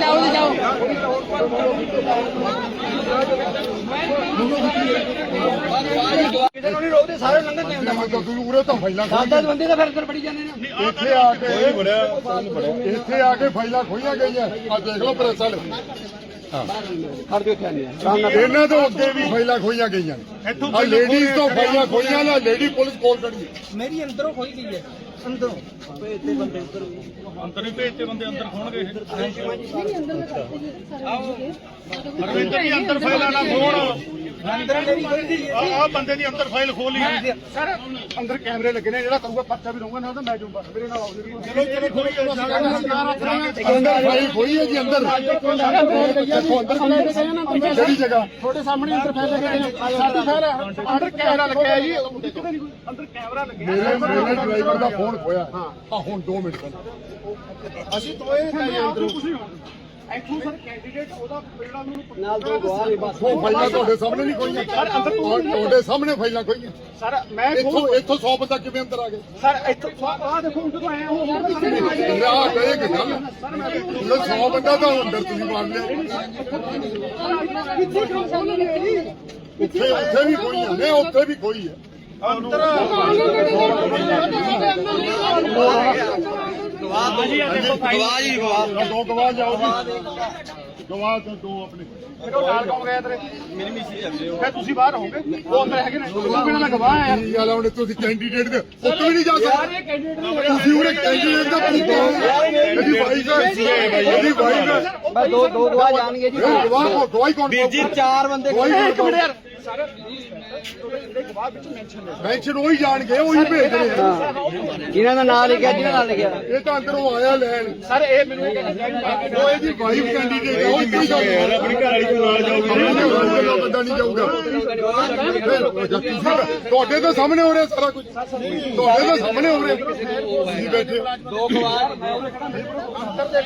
जाओ जाओ ਕਿਸੇ ਨੂੰ ਨਹੀਂ ਰੋਕਦੇ ਸਾਰੇ ਲੰਘਣ ਨਹੀਂ ਹੁੰਦਾ ਤੁਸੀਂ ਉਰੇ ਤਾਂ ਫਾਈਲਾਂ ਦਸ ਦਸ ਬੰਦੇ ਤਾਂ ਫਿਰ ਅੰਦਰ ਬੜੀ ਜਾਂਦੇ ਨੇ ਇੱਥੇ ਆ ਕੇ ਇੱਥੇ ਆ ਕੇ ਫਾਈਲਾਂ ਖੋਈਆਂ ਗਈਆਂ ਆ ਦੇਖ ਲਓ ਪ੍ਰੈਸ ਵਾਲੇ ਖੜ ਜੋ ਇੱਥੇ ਆਨੇ ਇਹਨਾਂ ਤੋਂ ਅੱਗੇ ਵੀ ਫਾਈਲਾਂ ਖੋਈਆਂ ਗਈਆਂ ਆ ਲੇਡੀਜ਼ ਤੋਂ ਫਾਈਲਾਂ ਖੋਈਆਂ ਨਾ ਲੇਡੀ ਪੁਲਿਸ ਕੋਲ ਖੜੀ ਹੈ। ਮੇਰੀ ਅੰਦਰੋਂ ਖੋਈ ਗਈ ਹੈ। ਅੰਦਰੋਂ। ਅੰਦਰ ਹੀ ਭੇਜਤੇ ਬੰਦੇ ਅੰਦਰ ਖੋਣਗੇ ਇਹ। ਨਹੀਂ ਅੰਦਰ ਮੈਂ ਕਰਤੇ ਜੀ ਅੰਦਰ ਫਾਈਲਾਂ ਨਾ ਖੋਣ। ਅੰਦਰ ਮੇਰੀ ਖੋਈ ਗਈ ਹੈ। ਆ ਬੰਦੇ ਦੀ ਅੰਦਰ ਫਾਈਲ ਖੋਲੀ ਸਰ ਅੰਦਰ ਕੈਮਰੇ ਲੱਗੇ ਨੇ ਜਿਹੜਾ ਕਰੂਗਾ ਪਰਚਾ ਵੀ ਦਊਗਾ ਨਾ ਤਾਂ ਮੈਂ ਜੂਗਾ ਮੇਰੇ ਨਾਲ ਆਓ ਜੀ। ਚਲੋ ਚਲੋ ਕੋਈ ਅੰਦਰ ਫਾਈਲ ਖੋਈ ਹੈ ਜੀ ਅੰਦਰ ਦੇਖੋ ਅੰਦਰ ਕਿਹੜੀ ਜਗ੍ਹਾ। ਤੁਹਾਡੇ ਸਾਹਮਣੇ ਅੰਦਰ ਫਾਈਲ ਲੱਗੇ ਨੇ ਫਾਈਲ ਅੰਦਰ ਕੈਮਰਾ ਲੱਗਿਆ ਜੀ। ਅੰਦਰ ਕੈਮਰਾ ਲੱਗਿਆ। ਮੇਰੇ ਮੇਰੇ ਡਰਾਈਵਰ ਦਾ ਫੋਨ ਖੋਇਆ। ਆ ਹੁਣ 2 ਮਿੰਟ ਪਹਿਲਾਂ। ਅਸੀਂ ਤੋਏ ਨਹੀਂ ਅੰਦਰ। ਇੱਥੋਂ ਸਰ ਕੈਂਡੀਡੇਟ ਉਹਦਾ ਜਿਹੜਾ ਨੂੰ ਨਾਲ ਦੋ ਗਵਾਹ ਨੇ ਬਸ। ਉਹ ਫਾਈਲਾਂ ਤੁਹਾਡੇ ਸਾਹਮਣੇ ਨਹੀਂ ਖੋਈਆਂ ਤੁਹਾਡੇ ਸਾਹਮਣੇ ਫਾਈਲਾਂ ਖੋਈਆਂ ਸਰ ਮੈਂ ਇੱਥੋਂ ਇੱਥੋਂ 100 ਬੰਦਾ ਕਿਵੇਂ ਅੰਦਰ ਆ ਗਿਆ? ਸਰ ਇੱਥੋਂ ਆ ਦੇਖੋ ਤੋਂ ਆਇਆ ਉਹ ਆ ਕਹੇ ਕਿ ਗੱਲ। 100 ਬੰਦਾ ਤਾਂ ਅੰਦਰ ਤੁਸੀਂ ਮਾਰ ਲਿਆ। ਕਿੱਥੇ ਕੰਮ ਰਿਹਾ ਜੀ? ਉੱਥੇ ਉੱਥੇ ਵੀ ਖੋਈ ਹੈ ਨੇ ਉੱਥੇ ਵੀ ਖੋਈ ਹੈ ਗਵਾਹ ਜੀ ਗਵਾਹ। ਦੋ ਗਵਾਹ ਜਾਓ ਜੀ। ਗਵਾਹ ਤੇ ਦੋ ਆਪਣੇ। ਫਿਰ ਉਹ ਨਾਲ ਕੌਣ ਗਿਆ ਤੇਰੇ ਮੇਰੀ ਮਿਸੀ ਜਾਂਦੇ ਹੋ ਫਿਰ ਤੁਸੀਂ ਬਾਹਰ ਹੋਗੇ ਉਹ ਅੰਦਰ ਹੈਗੇ ਨੇ। ਤੂੰ ਮੈਂ ਗਵਾਹ ਆ ਯਾਰ ਹੁਣ ਤੁਸੀਂ ਕੈਂਡੀਡੇਟ ਦੇ ਉੱਥੇ ਵੀ ਨਹੀਂ ਜਾ ਸਕਦੇ। ਤੁਸੀਂ ਉਹਨੇ ਕੈਂਡੀਡੇਟ ਦਾ ਪੁੱਤ ਹੋ। ਇਹਦੀ ਵਾਈਫ ਹੈ ਇਹਦੀ ਵਾਈਫ ਹੈ ਬਸ ਦੋ ਦੋ ਗਵਾਹ ਜਾਣਗੇ ਜੀ। ਇਹ ਗਵਾਹ ਕੋ ਗਵਾਹੀ ਕੌਣ ਜੀ ਚਾਰ ਬੰਦੇ ਇੱਕ ਮਿੰਟ ਯਾਰ ਸਰ ਜਿਹੜੇ ਗਵਾਹ ਵਿੱਚ ਮੈਂਸ਼ਨ ਨੇ ਮੈਂਸ਼ਨ ਉਹੀ ਜਾਣਗੇ ਉਹੀ ਭੇਜਦੇ ਨੇ। ਜਿਨ੍ਹਾਂ ਦਾ ਨਾਮ ਲਿਖਿਆ ਜਿਹਨਾਂ ਨਾਲ ਲਿਖਿਆ। ਇਹ ਤਾਂ ਅੰਦਰੋਂ ਆਇਆ ਲੈਣ। ਸਰ ਇਹ ਮੈਨੂੰ ਇਹ ਕਹਿਣਾ ਚਾਹੀਦਾ ਉਹ ਇਹਦੀ ਵਾਈਫ ਕੈਂਡੀਡੇਟ ਹੈ ਉਹ ਕੀ ਗੱਲ ਆਪਣੀ ਘਰ ਵਾਲੀ ਕੋਲ ਨਾਲ ਜਾਊਗਾ ਬੰਦਾ ਨਹੀਂ ਜਾਊਗਾ ਫਿਰ ਤੁਹਾਡੇ ਤਾਂ ਸਾਹਮਣੇ ਹੋ ਰਿਹਾ ਸਾਰਾ ਕੁਝ ਤੁਹਾਡੇ ਤਾਂ ਸਾਹਮਣੇ ਹੋ ਰਿਹਾ ਤੁਸੀਂ ਬੈਠੇ ਹੋ। ਦੋ ਗਵਾਹ